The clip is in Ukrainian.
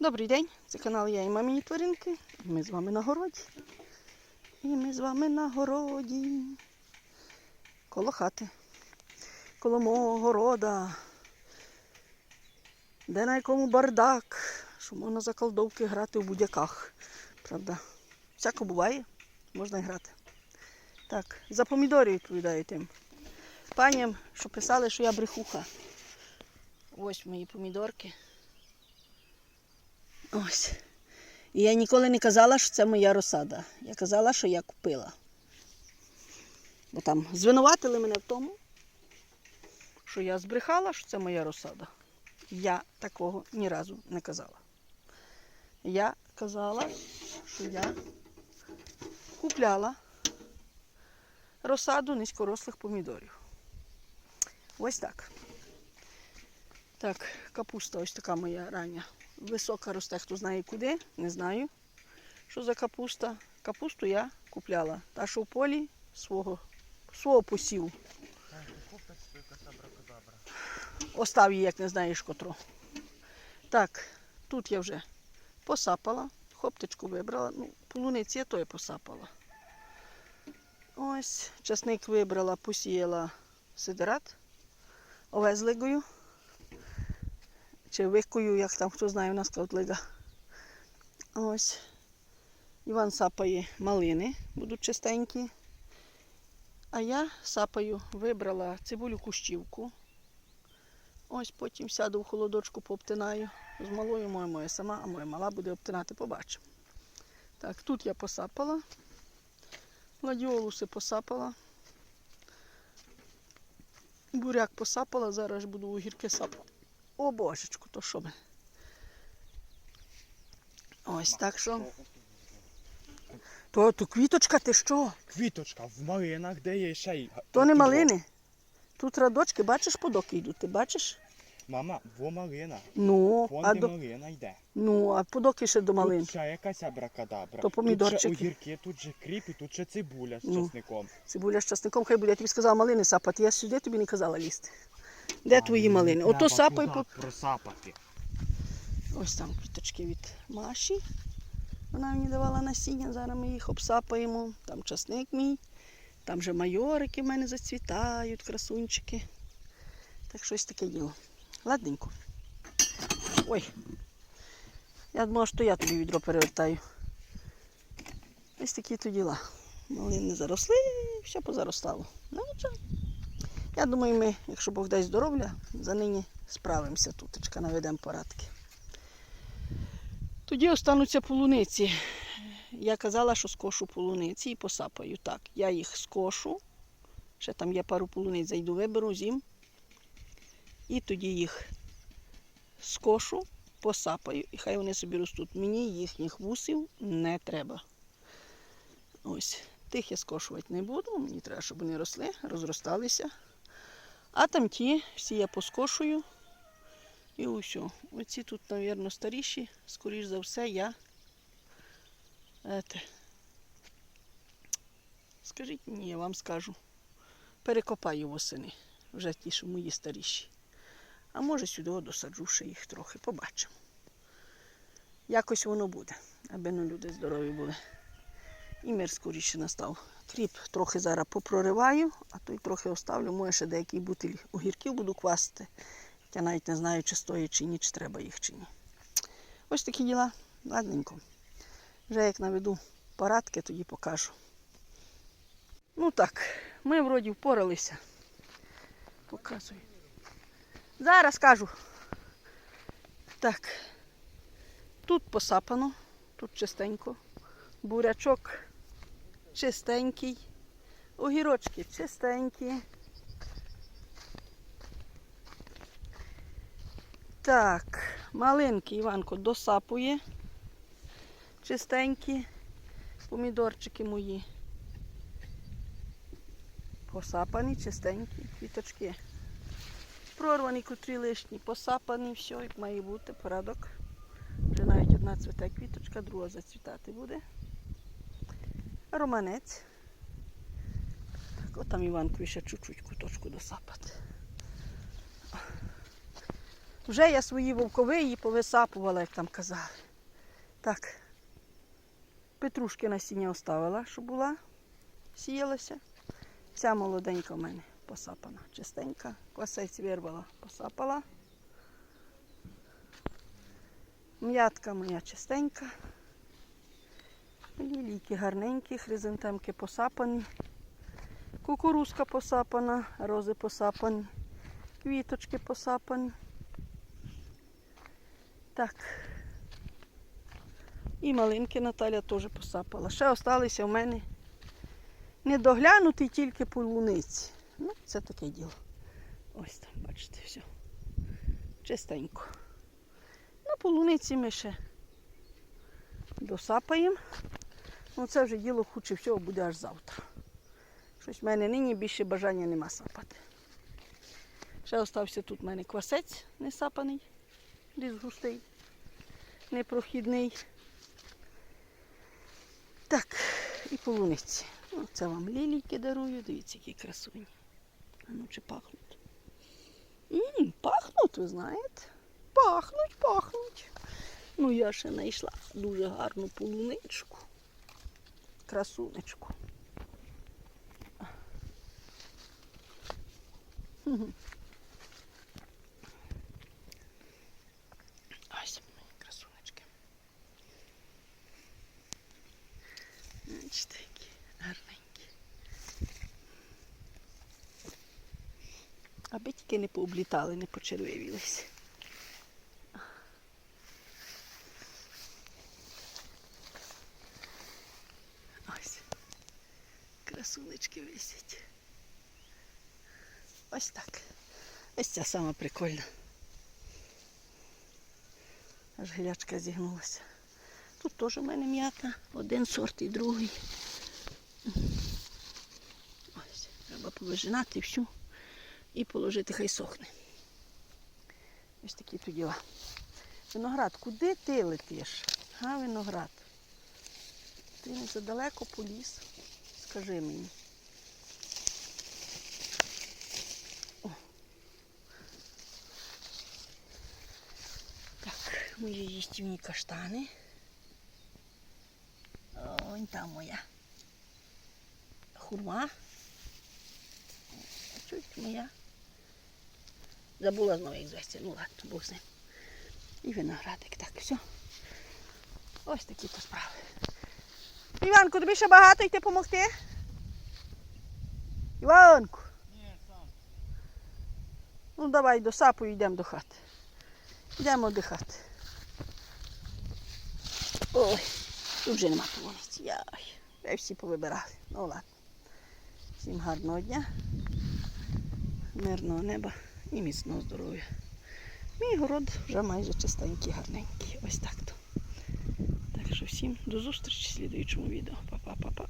Добрий день, це канал Я і мамині тваринки. Ми з вами на городі. І ми з вами на городі. Коло хати. Коло мого города. Де на якому бардак, що можна за колдовки грати в будь-яках. Правда? Всяко буває, можна і грати. Так, за помідори відповідаю тим. Паням, що писали, що я брехуха. Ось мої помідорки. Ось. І я ніколи не казала, що це моя розсада. Я казала, що я купила. Бо там звинуватили мене в тому, що я збрехала, що це моя розсада. Я такого ні разу не казала. Я казала, що я купляла розсаду низькорослих помідорів. Ось так. Так, капуста ось така моя рання. Висока росте, хто знає куди, не знаю, що за капуста. Капусту я купляла. Та, що в полі свого, свого посіву. Остав її, як не знаєш котру. Так, тут я вже посапала, хоптичку вибрала. Ну, полуниці я то я посапала. Ось, часник вибрала, посіяла сидерат овезлигою. Чи викою, як там хто знає, у нас каутлига. Ось. Іван сапає малини, будуть чистенькі. А я сапаю, вибрала цибулю кущівку. Ось потім сяду в холодочку, пообтинаю. З малою моя моя сама, а моя мала буде обтинати, побачимо. Так, тут я посапала. Гладіолуси посапала. Буряк посапала, зараз буду огірки сапати. О божечку, то що ми? Ось так що. То, то квіточка, ти що? Квіточка в малинах, де є ще й. То не малини. Тут радочки, бачиш, подоки йдуть, ти бачиш? Мама, во малина. Ну, Вон а де до, малина йде. ну, а подоки ще до малин. Тут ще якась абракадабра. То помідорчики. Тут ще огірки, тут же кріп і тут ще цибуля з Ну. часником. Цибуля з часником, хай буде. Я тобі сказала малини сапати. Я сюди тобі не казала лізти. Де твої малини? Ото сапай по. просапати. Ось там квіточки від Маші. Вона мені давала насіння, зараз ми їх обсапаємо. Там часник мій, там вже майорики в мене зацвітають, красунчики. Так щось таке діло. Ладненько. Ой. Я думала, що я тобі відро перевертаю. Ось такі то діла. Малини заросли, все позаростало. Ну нічого. Я думаю, ми, якщо Бог дасть здоров'я, за нині справимося тутечка, наведемо порадки. Тоді остануться полуниці. Я казала, що скошу полуниці і посапаю. Так, я їх скошу. Ще там є пару полуниць, зайду, виберу зім. І тоді їх скошу, посапаю, і хай вони собі ростуть. Мені їхніх вусів не треба. Ось, тих я скошувати не буду. Мені треба, щоб вони росли, розросталися. А там ті всі я поскошую. І усьо. Оці тут, мабуть, старіші, скоріш за все, я. Ете. Скажіть мені, я вам скажу. Перекопаю восени. Вже ті, що мої старіші. А може сюди досаджу ще їх трохи, побачимо. Якось воно буде, аби ну люди здорові були. І мир скоріше настав. Кріп трохи зараз попрориваю, а той трохи оставлю. Може ще деякий бутиль огірків буду квасити. Я навіть не знаю, чи стоїть, чи ні, чи треба їх, чи ні. Ось такі діла. Ладненько. Вже як наведу парадки, тоді покажу. Ну так, ми вроді впоралися. Показую. Зараз кажу. Так. Тут посапано, тут чистенько. Бурячок чистенький. Огірочки чистенькі. Так, малинки Іванко досапує. Чистенькі. Помідорчики мої. Посапані, чистенькі, квіточки. Прорвані, котрі лишні, посапані, все, як має бути, порядок. Вже навіть одна цвіте квіточка, друга зацвітати буде. Романець. Так, от Іванкові ще чуть-чуть куточку досапати. Вже я свої вовковиї повисапувала, як там казали. Так. Петрушки насіння оставила, щоб була, сіялася. Ця молоденька в мене посапана, чистенька. Квасець вирвала, посапала. М'ятка моя чистенька. Лілійки гарненькі, хризантемки посапані. Кукурузка посапана, рози посапані, квіточки посапані. Так. І малинки Наталя теж посапала. Ще залишилися в мене недоглянуті тільки полуниці. Ну, це таке діло. Ось там, бачите, все. Чистенько. На полуниці ми ще досапаємо. Ну, це вже діло худше всього буде аж завтра. Щось в мене нині більше бажання нема сапати. Ще остався тут в мене квасець не сапаний, ліс густий, непрохідний. Так, і полуниці. Ну, це вам лілійки дарую, дивіться, які красуні. А ну чи пахнуть? М, пахнуть, ви знаєте? Пахнуть, пахнуть. Ну, я ще знайшла дуже гарну полуничку. Красунечку. Мгм. Ось мої красунечки. Бачите, які гарненькі. Аби тільки не пооблітали, не почервивілися. Ось. Красунечки висять. Ось так. Ось ця сама прикольна. Аж глячка зігнулася. Тут теж у мене м'ята. Один сорт і другий. Ось. Треба повижинати всю і положити, хай сохне. Ось такі тут діла. Виноград, куди ти летиш? А, виноград. Ти не задалеко поліз. Скажи мені. О. Так, мої їстівні каштани. Ось там моя. Хурма. Чуть моя. Забула знову як звести. Ну ладно, Бог з ним. І виноградик. Так, все. Ось такі то справи. Іванку, тобі ще багато йти допомогти? Іванку. Ні, сам. Ну давай до сапу йдемо до хати. Йдемо до хати. Ой, тут вже нема полуниці. Яй, я всі повибирали. Ну ладно. Всім гарного дня, мирного неба і міцного здоров'я. Мій город вже майже чистенький, гарненький. Ось так то. Що всім до зустрічі в слідуючому відео. Па-па-па-па.